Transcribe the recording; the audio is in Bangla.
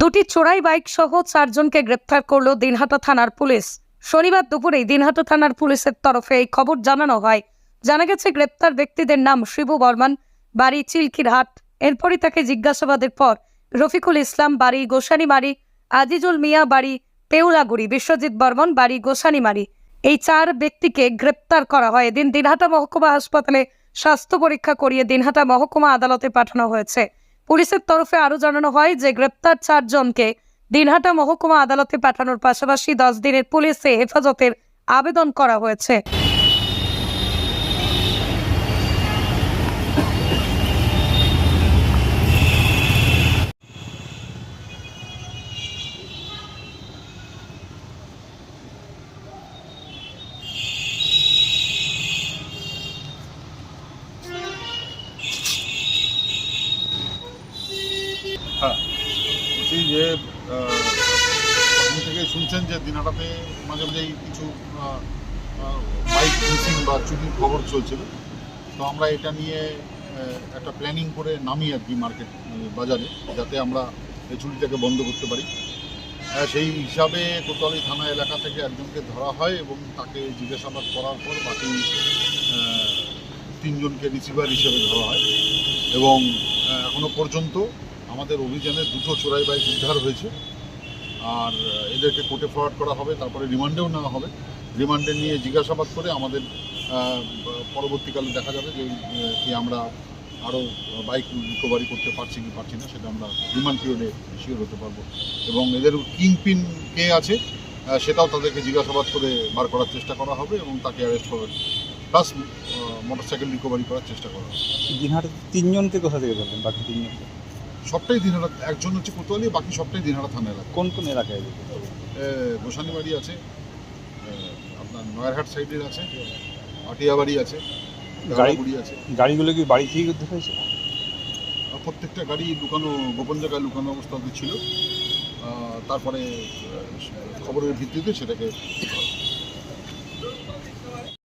দুটি চোরাই বাইক সহ চারজনকে গ্রেপ্তার করল দিনহাটা থানার পুলিশ। শনিবার দুপুরেই দিনহাটা থানার পুলিশের তরফে এই খবর জানানো হয়। জানা গেছে, গ্রেপ্তার ব্যক্তিদের নাম শিবু বর্মন, বাড়ি চিলকিরহাট। এরপরই তাকে জিজ্ঞাসাবাদের পর রফিকুল ইসলাম, বাড়ি গোসানিমারি, আজিজুল মিয়া, বাড়ি পেউলাগুড়ি, বিশ্বজিৎ বর্মন, বাড়ি গোসানিমারি। এই চার ব্যক্তিকে গ্রেপ্তার করা হয়। এদিন দিনহাটা মহকুমা হাসপাতালে স্বাস্থ্য পরীক্ষা করিয়ে দিনহাটা মহকুমা আদালতে পাঠানো হয়েছে। পুলিশের তরফে আরও জানানো হয় যে গ্রেপ্তার চারজনকে দিনহাটা মহকুমা আদালতে পাঠানোর পাশাপাশি দশ দিনের পুলিশে হেফাজতের আবেদন করা হয়েছে। হ্যাঁ। বলছি যে আপনি থেকে শুনছেন যে দিনাটাতে মাঝে মাঝেই কিছু বাইক মিসিং বা চুরির খবর চলছিল। তো আমরা এটা নিয়ে একটা প্ল্যানিং করে নামি আর কি মার্কেট বাজারে, যাতে আমরা এই চুরিটাকে বন্ধ করতে পারি। সেই হিসাবে কোতোয়ালি থানা এলাকা থেকে একজনকে ধরা হয় এবং তাকে জিজ্ঞাসাবাদ করার পর বাকি তিনজনকে রিসিভার হিসেবে ধরা হয়। এবং এখনও পর্যন্ত আমাদের অভিযানে দুটো চোরাই বাইক উদ্ধার হয়েছে। আর এদেরকে কোর্টে ফরওয়ার্ড করা হবে, তারপরে রিমান্ডেও নেওয়া হবে। রিমান্ডে নিয়ে জিজ্ঞাসাবাদ করে আমাদের পরবর্তীকালে দেখা যাবে যে কি আমরা আরও বাইক রিকভারি করতে পারছি কি পারছি না, সেটা আমরা রিমান্ড পিরিয়ডে শিওর হতে পারব। এবং এদের কিং পিন কে আছে সেটাও তাদেরকে জিজ্ঞাসাবাদ করে বার করার চেষ্টা করা হবে এবং তাকে অ্যারেস্ট হবে প্লাস মোটরসাইকেল রিকভারি করার চেষ্টা করা হবে। তিনজনকে কোথা থেকে ধরলেন, বাকি তিনজনকে? সবটাই দিনহাটা একজন হচ্ছে কোতোয়ালি বাকি সবটাই দিনহাটা থানা এলাকা। কোন কোন এলাকায় এগুলো? গোসানি বাড়ি আছে আপনার নয়ারহাট সাইডের আছে আটিয়াবাড়ি আছে আছে। গাড়িগুলো কি বাড়ি থেকে উদ্ধার হয়েছে? প্রত্যেকটা গাড়ি লুকানো গোপন জায়গায় লুকানো অবস্থাতে ছিল। তারপরে খবরের ভিত্তিতে সেটাকে